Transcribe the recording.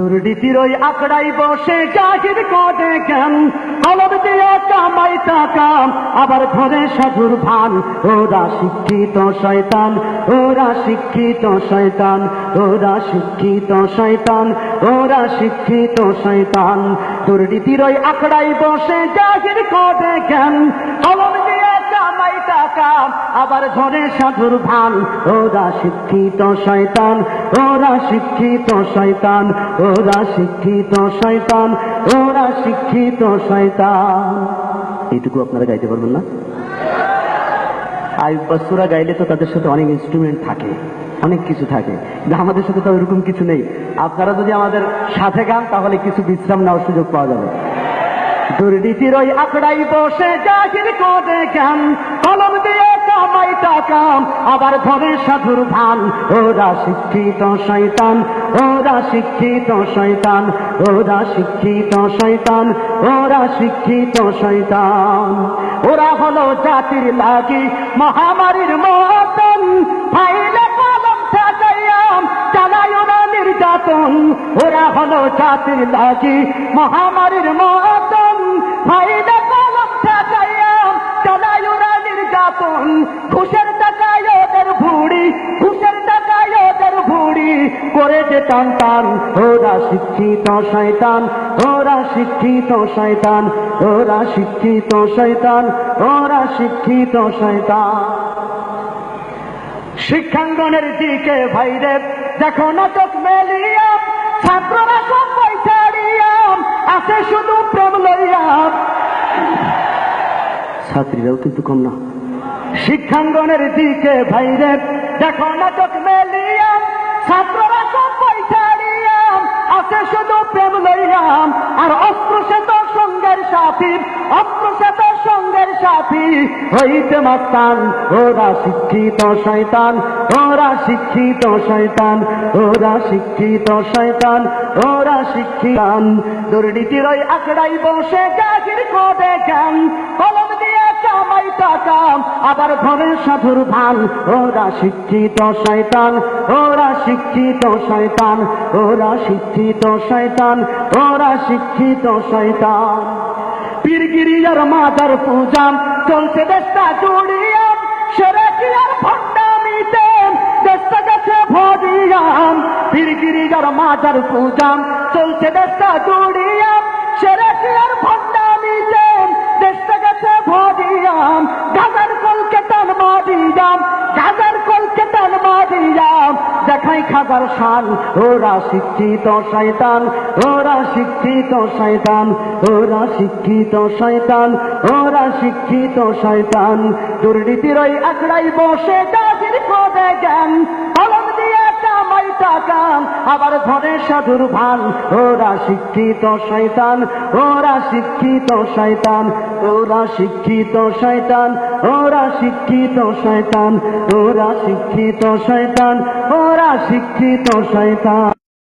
দুর্নীতির ওই আঁকড়াই বসে জাহির করে জ্ঞান কলম দিয়ে কামাই টাকা, আবার ধরে সাধুর ভান। ওরা শিক্ষিত শয়তান, ওরা শিক্ষিত শয়তান, ওরা শিক্ষিত শয়তান, ওরা শিক্ষিত শয়তান। দুর্নীতির ওই আঁকড়াই বসে জাহির করে জ্ঞান কলম টাকা আবার ঝরে সাধুর ভান। ওরা শিক্ষিত শয়তান, ওরা শিক্ষিত শয়তান, ওরা শিক্ষিত শয়তান, ওরা শিক্ষিত শয়তান। এইটুকু আপনারা গাইতে পারবেন না? আইব বাসুরা গাইলে তো তাদের সাথে অনেক ইনস্ট্রুমেন্ট থাকে, অনেক কিছু থাকে আমাদের সাথে তো এরকম কিছু নেই। আপনারা যদি আমাদের সাথে গান, তাহলে কিছু বিশ্রাম নেওয়ার সুযোগ পাওয়া যাবে। দুর্নীতির ওই আঁকড়াই বসে জাহির করে কামাই টাকা আবার ধরে সাধুর ভান। ওরা শিক্ষিত শয়তান, ওরা শিক্ষিত শয়তান, ওরা শিক্ষিত শয়তান, ওরা শিক্ষিত শয়তান। ওরা হলো জাতির লাগি, মহামারীর মতন ফাইলে কলম ঠেকাইয়াম চালায় ওরা নির্যাতন। ওরা হলো জাতির লাগি, মহামারীর মতন টান ওরা শিক্ষিত শয়তান, ওরা শিক্ষিত শয়তান, ওরা শিক্ষিত শয়তান, ওরা শিক্ষিত শয়তান। শিক্ষাঙ্গনের দিকে ভাইরে, দেখো না চোখ মেলিয়াম ছাত্ররা সব পয়সারিয়াম আছে শুধু প্রেম লইয়াম ছাত্রীরাও কিন্তু কম না। শিক্ষাঙ্গনের দিকে ভাইরে, দেখো না চোখ মেলিয়াম সঙ্গের সাথী। হইতে ওরা শিক্ষিত শয়তান, ওরা শিক্ষিত শয়তান, ওরা শিক্ষিত শয়তান, ওরা শিক্ষিতান। দুর্নীতির ওই বসে কলম দিয়ে টাকা, আবার ঘরে সাধুর ভান। ওরা শিক্ষিত শয়তান, ওরা শিক্ষিত শয়তান, ওরা শিক্ষিত শয়তান, ওরা শিক্ষিত শয়তান। পীরগিরিয়ার মাদার পূজা চলছে দেশটা জুড়িয়াম সেরে কি আর ভণ্ডামিতে দেশটা গেছে ভরিয়াম পীরগিরিয়ার মাদার পূজা চলছে দেশটা জুড়িয়াম দেখাই খাবার শান। ওরা শিক্ষিত শয়তান, ওরা শিক্ষিত শয়তান, ওরা শিক্ষিত শয়তান, ওরা শিক্ষিত শয়তান। দুর্নীতির ওই আঁকড়াই বসে জ্ঞান। টাকা আবার ধরে সাধুর ভান। ওরা শিক্ষিত শয়তান, ওরা শিক্ষিত শয়তান, ওরা শিক্ষিত শয়তান, ওরা শিক্ষিত শয়তান, ওরা শিক্ষিত শয়তান, ওরা শিক্ষিত শয়তান।